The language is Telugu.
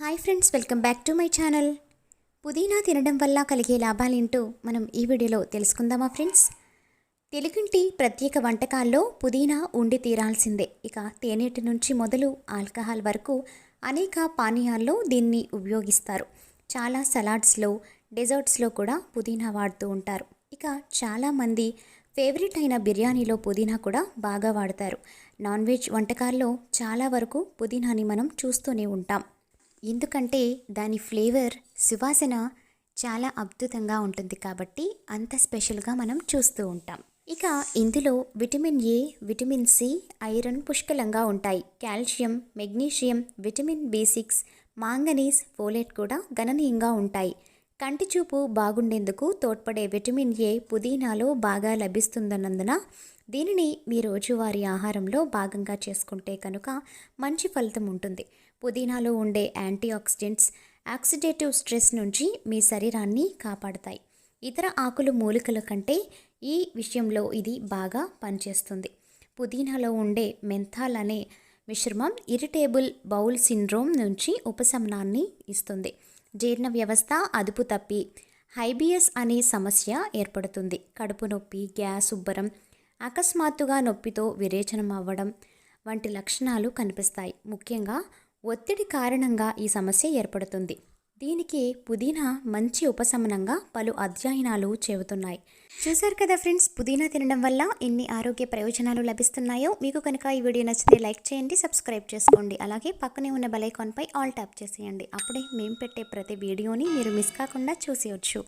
Hi friends welcome back to my channel. పుదీనా తినడం వల్ల కలిగే లాభాలేంటో మనం ఈ వీడియోలో తెలుసుకుందామా ఫ్రెండ్స్? తెలుగింటి ప్రత్యేక వంటకాల్లో పుదీనా ఉండి తీరాల్సిందే. ఇక తేనెటి నుంచి మొదలు ఆల్కహాల్ వరకు అనేక పానీయాల్లో దీన్ని ఉపయోగిస్తారు. చాలా సలాడ్స్లో డెజర్ట్స్లో కూడా పుదీనా వాడుతూ ఉంటారు. ఇక చాలామంది ఫేవరెట్ అయిన బిర్యానీలో పుదీనా కూడా బాగా వాడతారు. నాన్ వెజ్ వంటకాల్లో చాలా వరకు పుదీనాని మనం చూస్తూనే ఉంటాం. ఎందుకంటే దాని ఫ్లేవర్ సువాసన చాలా అద్భుతంగా ఉంటుంది కాబట్టి అంత స్పెషల్గా మనం చూస్తూ ఉంటాం. ఇక ఇందులో vitamin A vitamin C iron పుష్కలంగా ఉంటాయి. Calcium magnesium vitamin B six manganese folate కూడా గణనీయంగా ఉంటాయి. కంటి చూపు బాగుండేందుకు తోడ్పడే విటమిన్ ఏ పుదీనాలో బాగా లభిస్తుందన్నందున దీనిని మీ రోజువారీ ఆహారంలో భాగంగా చేసుకుంటే కనుక మంచి ఫలితం ఉంటుంది. పుదీనాలో ఉండే యాంటీ ఆక్సిడెంట్స్ ఆక్సిడేటివ్ స్ట్రెస్ నుంచి మీ శరీరాన్ని కాపాడతాయి. ఇతర ఆకులు మూలికల కంటే ఈ విషయంలో ఇది బాగా పనిచేస్తుంది. పుదీనాలో ఉండే మెంథాల్ అనే మిశ్రమం ఇరిటేబుల్ బౌల్ సిండ్రోమ్ నుంచి ఉపశమనాన్ని ఇస్తుంది. జీర్ణ వ్యవస్థ అదుపు తప్పి హైబియస్ అనే సమస్య ఏర్పడుతుంది. కడుపు నొప్పి గ్యాస్ ఉబ్బరం అకస్మాత్తుగా నొప్పితో విరేచనం అవ్వడం వంటి లక్షణాలు కనిపిస్తాయి. ముఖ్యంగా ఒత్తిడి కారణంగా ఈ సమస్య ఏర్పడుతుంది. దీనికి పుదీనా మంచి ఉపశమనంగా పలు అధ్యయనాలు చెబుతున్నాయి చూశారు కదా ఫ్రెండ్స్ పుదీనా తినడం వల్ల ఎన్ని ఆరోగ్య ప్రయోజనాలు లభిస్తున్నాయో? మీకు కనుక ఈ వీడియో నచ్చితే లైక్ చేయండి సబ్స్క్రైబ్ చేసుకోండి. అలాగే పక్కనే ఉన్న బెల్ ఆల్ ట్యాప్ చేసేయండి. అప్పుడే మేము పెట్టే ప్రతి వీడియోని మీరు మిస్ కాకుండా చూసేయచ్చు.